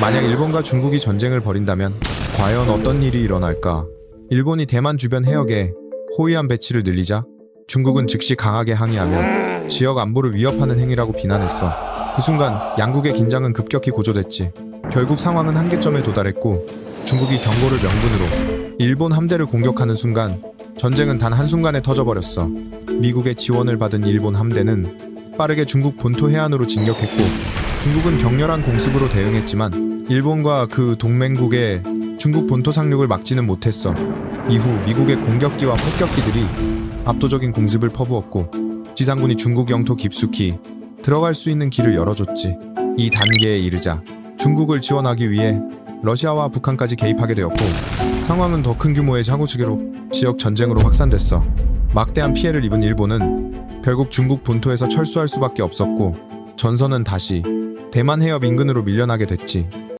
만약 일본과 중국이 전쟁을 벌인다면 과연 어떤 일이 일어날까? 일본이 대만 주변 해역에 호위함 배치를 늘리자 중국은 즉시 강하게 항의하며 지역 안보를 위협하는 행위라고 비난했어. 그 순간 양국의 긴장은 급격히 고조됐지. 결국 상황은 한계점에 도달했고 중국이 경고를 명분으로 일본 함대를 공격하는 순간 전쟁은 단 한순간에 터져버렸어. 미국의 지원을 받은 일본 함대는 빠르게 중국 본토 해안으로 진격했고 중국은 격렬한 공습으로 대응했지만 일본과 그 동맹국의 중국 본토 상륙을 막지는 못했어. 이후 미국의 공격기와 폭격기들이 압도적인 공습을 퍼부었고 지상군이 중국 영토 깊숙이 들어갈 수 있는 길을 열어줬지. 이 단계에 이르자 중국을 지원하기 위해 러시아와 북한까지 개입하게 되었고 상황은 더 큰 규모의 상호 체계로 지역 전쟁으로 확산됐어. 막대한 피해를 입은 일본은 결국 중국 본토에서 철수할 수밖에 없었고 전선은 다시 대만 해협 인근으로 밀려나게 됐지.